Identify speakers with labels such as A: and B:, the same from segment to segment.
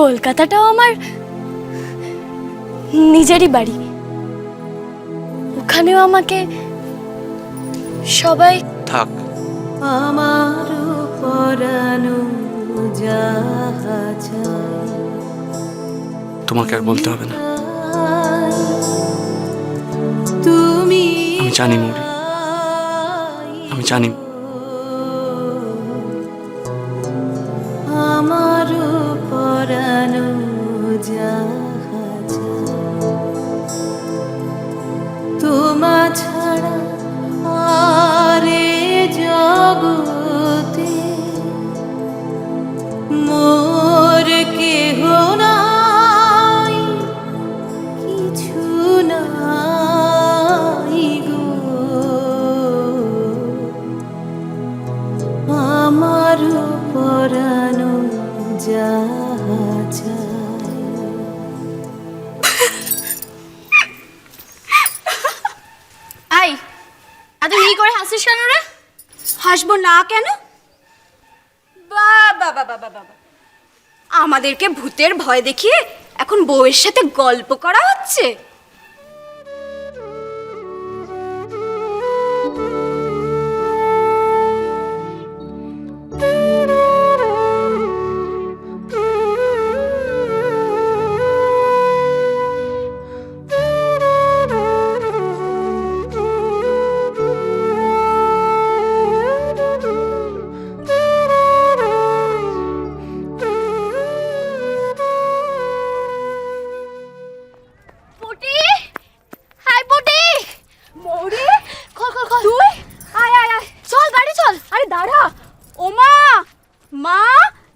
A: কলকাতাটাও আমার নিজেরই বাড়ি। ওখানেও আমাকে সবাই
B: থাক।
C: আমার পরানো
B: তোমাকে আর বলতে হবে না।
C: তুমি
B: আমি জানি মৌরি। আমি জানি।
C: আমার পরানো তোমা ছাড়া আরে জগতে
A: হাসিস কেন রে?
D: হাসবো না কেন? বাবা বাবা বাবা আমাদেরকে ভূতের ভয় দেখিয়ে এখন বউয়ের সাথে গল্প করা হচ্ছে?
A: চল
D: আরে দাঁড়া। ও মা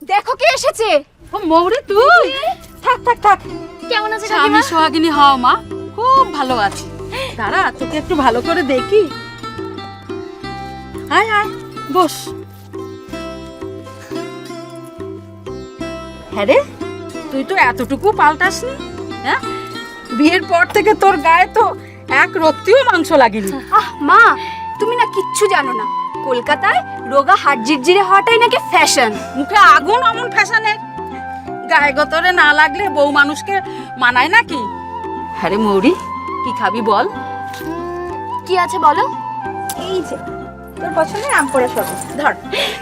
D: দেখো কে এসেছে।
E: ও মৌরি তুই?
D: থাক থাক থাক।
A: কেমন আছে
E: আমি সোহাগিনী হও মা খুব ভালো আছি। দাঁড়া তোকে একটু ভালো করে দেখি। আয় আয় বস। হ্যাঁ রে তুই তো এতটুকু পাল্টাসনি হ্যাঁ? বিয়ের পর থেকে তোর গায়ে তো এক রক্তিও মাংস লাগেনি।
D: আহ মা তুমি না কিচ্ছু জানো না। কলকাতায় রোগা হাট জিরজিরে হওয়াটাই নাকি ফ্যাশন
E: মুখে আগুন অমন ফ্যাশনের গায়ে গতরে না লাগলে বউ মানুষকে মানায় নাকি? হ্যাঁ রে মৌরি কি খাবি বল?
A: কি আছে বলো?
D: এই যে তোর পছন্দের আম পোড়া শরবত ধর।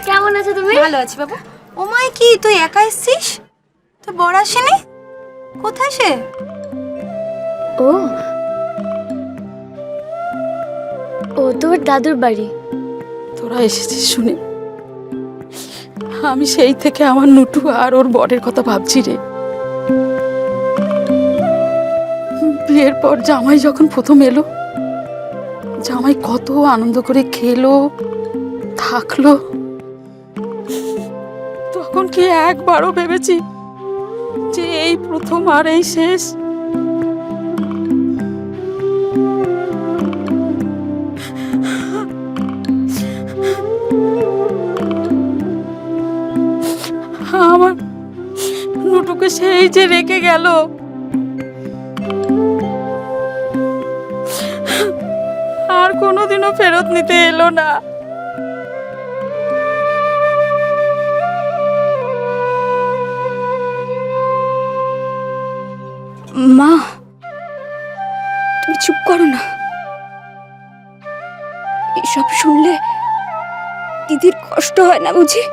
A: কেমন আছে তুমি?
D: ভালো আছি বাবু। ও মাই কি তুই একা এসছিস? তোর বড় আসেনি? কোথায় সে?
A: ও। ও তোর দাদুর বাড়ি।
E: তোরা এসেছিস শুনে? আমি সেই থেকে আমার নুটু আর ওর বরের কথা ভাবছি রে। বিয়ের পর জামাই যখন প্রথম এলো, জামাই কত আনন্দ করে খেলো, থাকল। তখন কি একবারও ভেবেছি যে এই প্রথম আর এই শেষ? নুটুকে সেই যে রেখে গেল। আর কোনোদিনও ফেরত নিতে এলো না।
D: মা, তুমি চুপ করো না। এসব শুনলে দিদির কষ্ট হয় না বুঝি?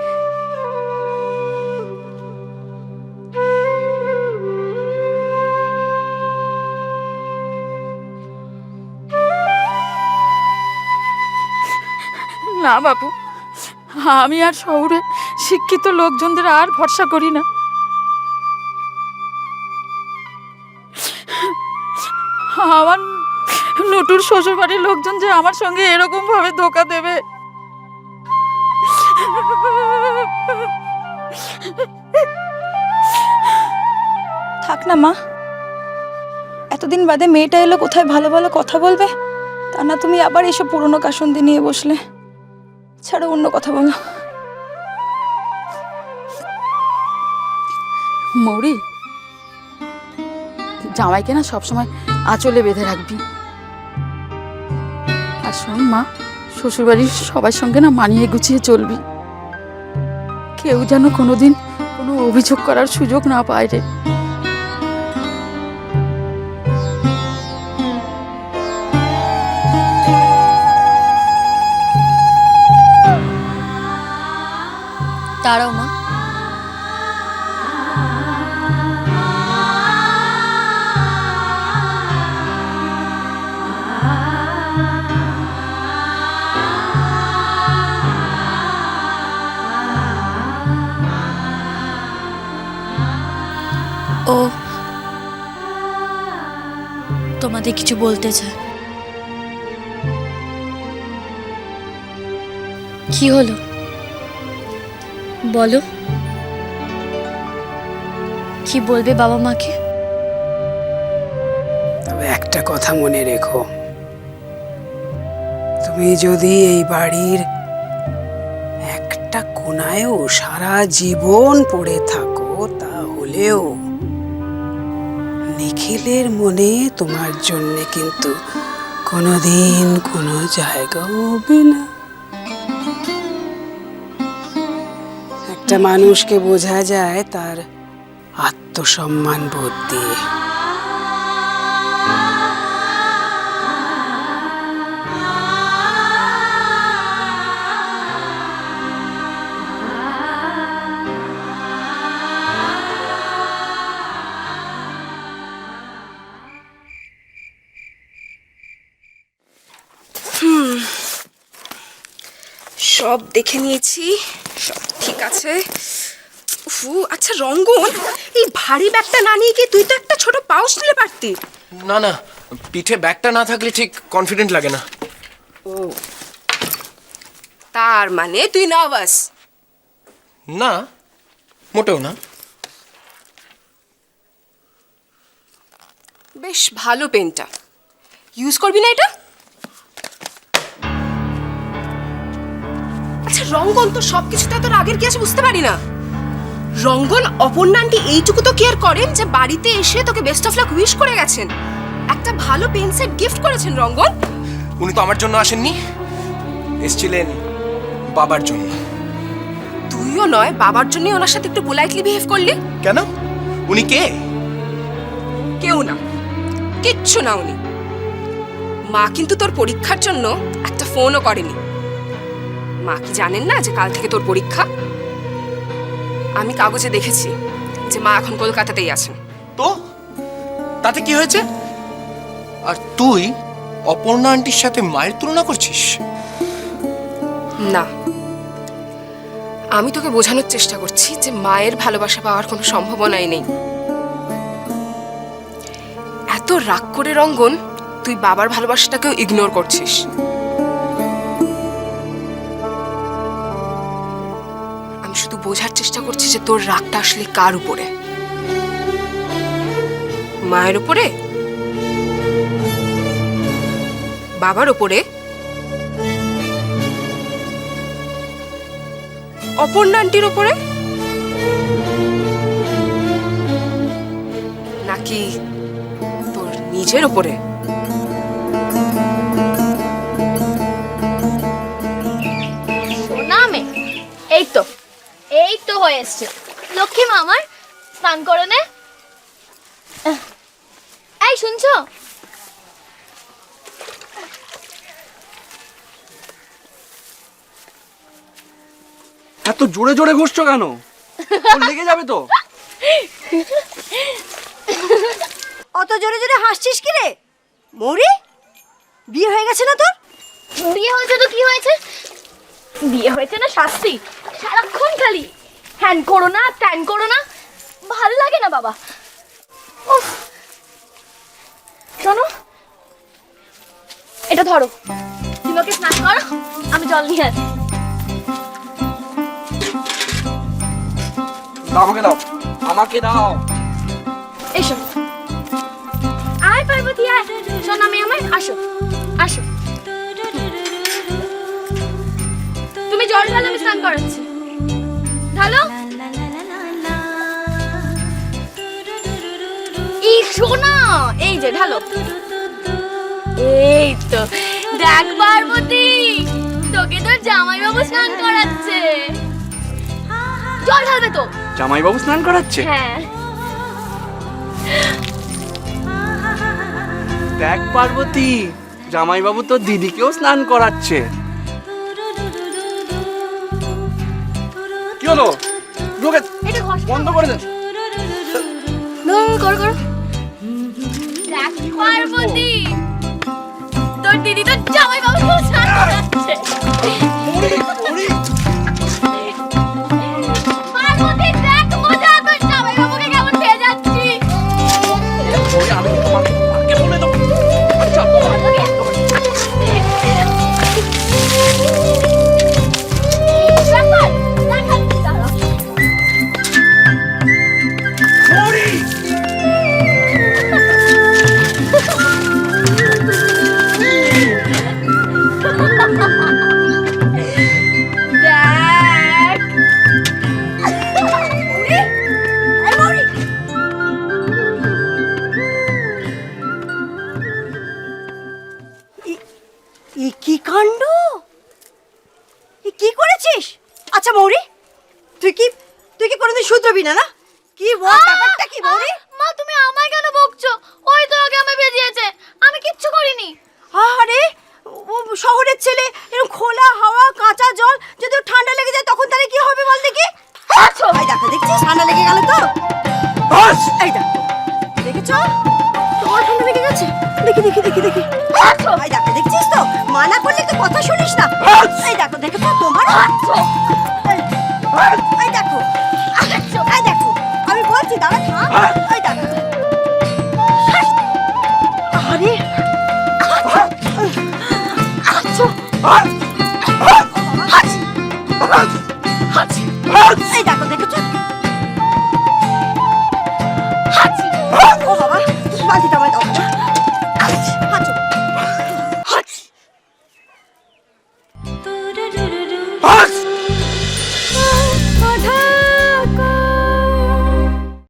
E: না, বাবু। আমি আর শহরে শিক্ষিত লোকজনদের আর ভরসা করি না। আমার নটুর শ্বশুর বাড়ির লোকজন যে আমার সঙ্গে এরকম ভাবে ধোকা দেবে।
F: থাক না, মা। এতদিন বাদে মেয়েটা এলো, কোথায় ভালো ভালো কথা বলবে? তা না তুমি আবার এসব পুরনো কাসন্দি নিয়ে বসলে। ছাড়ো, অন্য কথা বলো।
E: মৌরি, জামাইকে না সবসময় আঁচলে বেঁধে রাখবি। আর শোন মা, শ্বশুরবাড়ির সবার সঙ্গে না মানিয়ে গুছিয়ে চলবি। কেউ যেন কোনোদিন
F: কোনো অভিযোগ করার সুযোগ না পায় রে।
A: দাঁড়াও মা। ও তোমাদের কিছু বলতে চায় কি হলো? বলো। কি বলবে বাবা মাকে?
G: তবে একটা কথা মনে রেখো। তুমি যদি এই বাড়ির একটা কোনায়ও সারা জীবন পড়ে থাকো, তাহলেও নিখিলের মনে তোমার জন্য কিন্তু কোনোদিন কোনো জায়গা হবে না। একটা মানুষকে বোঝা যায় তার আত্মসম্মান বোধ দিয়ে।
H: সব দেখে নিয়েছি সব ঠিক আছে। আচ্ছা রঙ্গন এই ভারী ব্যাগটা না নিয়ে গিয়ে তুই তো একটা ছোট পাউচ নিলে পারতি।
B: না না পিঠে ব্যাগটা না থাকলে ঠিক কনফিডেন্ট লাগে না।
H: ও তার মানে তুই নার্ভাস
B: না মোটেও না।
H: বেশ ভালো পেনটা। ইউজ করবি না এটা? আচ্ছা রঙ্গন তো সব কিছুতে তোর আগের কি আছে বুঝতে পারি না? রঙ্গন অপর্ণা আন্টি এইটুকু তো কেয়ার করেন যে বাড়িতে এসে তোকে বেস্ট অফ লাক উইশ করে গেছেন। একটা ভালো পেন সেট গিফট করেছেন রঙ্গন।
B: উনি তো আমার জন্য আসেননি এসছিলেন বাবার জন্য।
H: তুইও নয় বাবার জন্যই ওনার সাথে একটু পোলাইটলি বিহেভ করলি।
B: কেন? উনি কে?
H: কেউ না কিচ্ছু না উনি। মা কিন্তু তোর পরীক্ষার জন্য একটা ফোনও করেনি। মা কি জানেন না যে কাল থেকে তোর পরীক্ষা? আমি কাগজে দেখেছি যে মা এখন কলকাতাতেই আছেন।
B: তো? তাতে কি হয়েছে? আর তুই অপর্ণা আন্টির সাথে মায়ের তুলনা করছিস?
H: না। আমি তোকে বোঝানোর চেষ্টা করছি যে মায়ের ভালোবাসা পাওয়ার কোনো সম্ভাবনাই নেই। এত রাগ করে রঙ্গন তুই বাবার ভালোবাসাটাকেও ইগনোর করছিস। বোঝার চেষ্টা করছি যে তোর রাগটা আসলে কার উপরে? মায়ের উপরে? বাবার উপরে? অপর্ণা আন্টির ওপরে নাকি তোর নিজের
A: উপরে? এই তো। এই তো হয়ে এসছে। লক্ষ্মী মা আমার স্নান করে নে। এই শুনছো?
I: এত জোরে জোরে ঘষছো কেন? লেগে যাবে তো?
C: অত জোরে জোরে হাসছিস কি রে? মৌরি বিয়ে হয়ে গেছে না তোর?
A: বিয়ে হয়েছে তো কি হয়েছে? বিয়ে হয়েছে না শাস্তি? সারাক্ষণ খালি। হ্যান করো না ত্যান করো না। ভালো লাগে না বাবা। শোনো এটা ধরো। তুমি ওকে স্নান করো আমি জল নিয়ে আসি।
I: দাও, আমাকে দাও। আমাকে দাও।
A: এসো। আয় পার্বতী আয়। শোন আমি আমার আসো। আসো। তুমি জল ঢালো আমি স্নান করাচ্ছি। ঢালো এই শোনা এই যে ঢালো। এই তো দেখ পার্বতী তোকে তোর জামাইবাবু স্নান করাচ্ছে। জল ঢালবে তো।
I: জামাইবাবু স্নান করাচ্ছে?
A: হ্যাঁ।
I: দেখ পার্বতী জামাইবাবু তো দিদিকেও স্নান করাচ্ছে। কি রোগে ঢুকে
A: এটা ঘষ।
I: বন্ধ করে দেন
A: হুম, করো করো দেখ পার্বতী
J: এ কি কাণ্ড? এ কি করেছিস? আচ্ছা মৌরি তুই কি তুই কি কোনোদিন শুধরবি না না? কি বল ব্যাপারটা কি মৌরি?
A: মা তুমি আমায় কেন বকছো? ওই তো আগে আমায় বেজিয়েছে আমি কিচ্ছু করিনি।
J: আরে ও শহরের ছেলে এরকম খোলা হাওয়া কাঁচা জল যদি ঠান্ডা লেগে যায় তখন তাহলে কি হবে বল দেখি? এই দেখো দেখছিস? ঠান্ডা লেগে গেল তো?
I: বাস!
J: এই দেখো দেখেছ? তোমার ঠান্ডা লেগে গেছে? দেখি দেখি দেখি দেখি। এই দেখো দেখছিস তো? মানা করলে তো কথা শুনিস না। এই দেখো দেখো তো তোমার এই দেখো এই দেখো আমি বলছি দাঁড়া থাম। এই দেখো। আরে আচ্ছা।